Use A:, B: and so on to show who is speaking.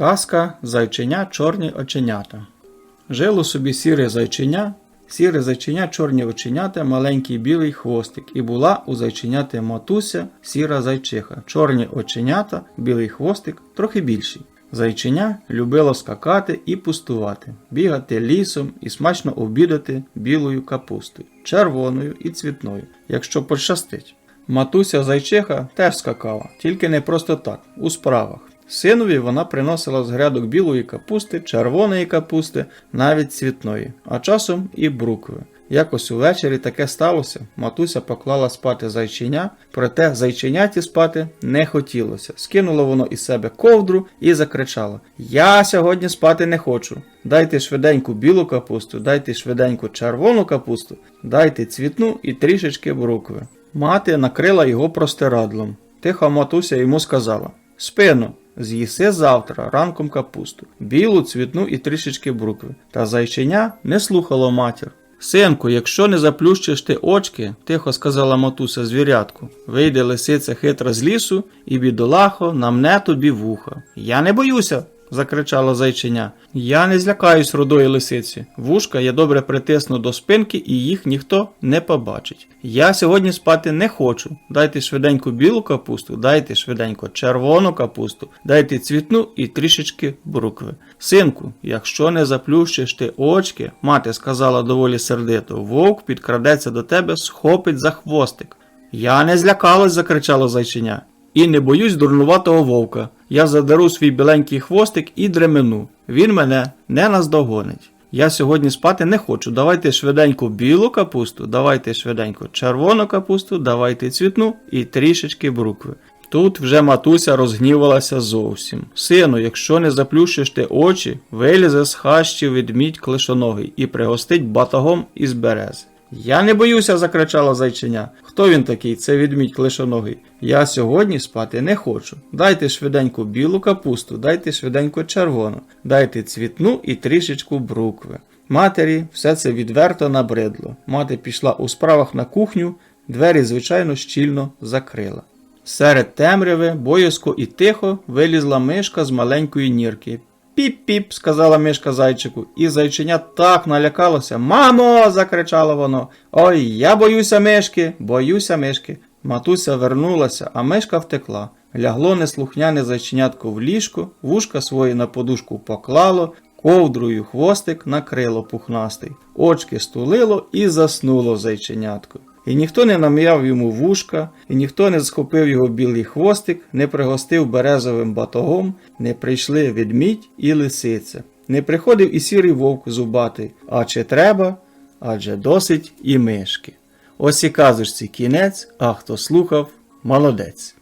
A: Казка зайченя чорні оченята. Жило собі сіре зайченя, сіре зайченя, чорні оченята, маленький білий хвостик, і була у зайченяти матуся, сіра зайчиха, чорні оченята, білий хвостик, трохи більший. Зайченя любило скакати і пустувати, бігати лісом і смачно обідати білою капустою, червоною і цвітною, якщо пощастить. Матуся зайчиха теж скакала, тільки не просто так, у справах. Синові вона приносила з грядок білої капусти, червоної капусти, навіть цвітної, а часом і брукви. Якось увечері таке сталося. Матуся поклала спати зайчиня, проте зайчиняті спати не хотілося. Скинуло воно із себе ковдру і закричало: Я сьогодні спати не хочу. Дайте швиденьку білу капусту, дайте швиденьку червону капусту, дайте цвітну і трішечки брукви. Мати накрила його простирадлом. Тихо матуся йому сказала: Спину, з'їси завтра ранком капусту, білу, цвітну і трішечки брукви. Та зайченя не слухало матір. Синку, якщо не заплющиш ти очки, тихо сказала матуся звірятку, вийде лисиця хитра з лісу, і бідолахо намне тобі вуха. Я не боюся. Закричало зайченя. Я не злякаюсь рудої лисиці. Вушка я добре притисну до спинки, і їх ніхто не побачить. Я сьогодні спати не хочу. Дайте швиденько білу капусту, дайте швиденько червону капусту, дайте цвітну і трішечки брукви. Синку, якщо не заплющиш ти очки, мати сказала доволі сердито, вовк підкрадеться до тебе, схопить за хвостик. Я не злякалась, закричало зайченя. І не боюсь дурнуватого вовка. Я задеру свій біленький хвостик і дремену. Він мене не наздогонить. Я сьогодні спати не хочу. Давайте швиденько білу капусту, давайте швиденько червону капусту, давайте цвітну і трішечки брукви. Тут вже матуся розгнівалася зовсім. Сину, якщо не заплющиш ти очі, вилізе з хащі ведмідь клишоногий і пригостить батагом із берези. Я не боюся, закричала зайчиня. Хто він такий? Це відмідь клишоногий. Я сьогодні спати не хочу. Дайте швиденько білу капусту, дайте швиденько червону, дайте цвітну і трішечку брукви. Матері все це відверто набридло. Мати пішла у справах на кухню, двері, звичайно, щільно закрила. Серед темряви, боязко і тихо вилізла мишка з маленької нірки. Піп-піп, сказала мишка зайчику, і зайченя так налякалося. Мамо. закричало воно. Ой, я боюся мишки, боюся мишки. Матуся вернулася, а мишка втекла. Лягло неслухняне зайченятко в ліжко, вушка свої на подушку поклало, ковдрою хвостик накрило пухнастий, очки стулило і заснуло зайченятко. І ніхто не нам'яв йому вушка, і ніхто не схопив його білий хвостик, не пригостив березовим батогом, не прийшли ведмідь і лисиця. Не приходив і сірий вовк зубатий, а чи треба, адже досить і мишки. Ось і казочці кінець, а хто слухав, молодець.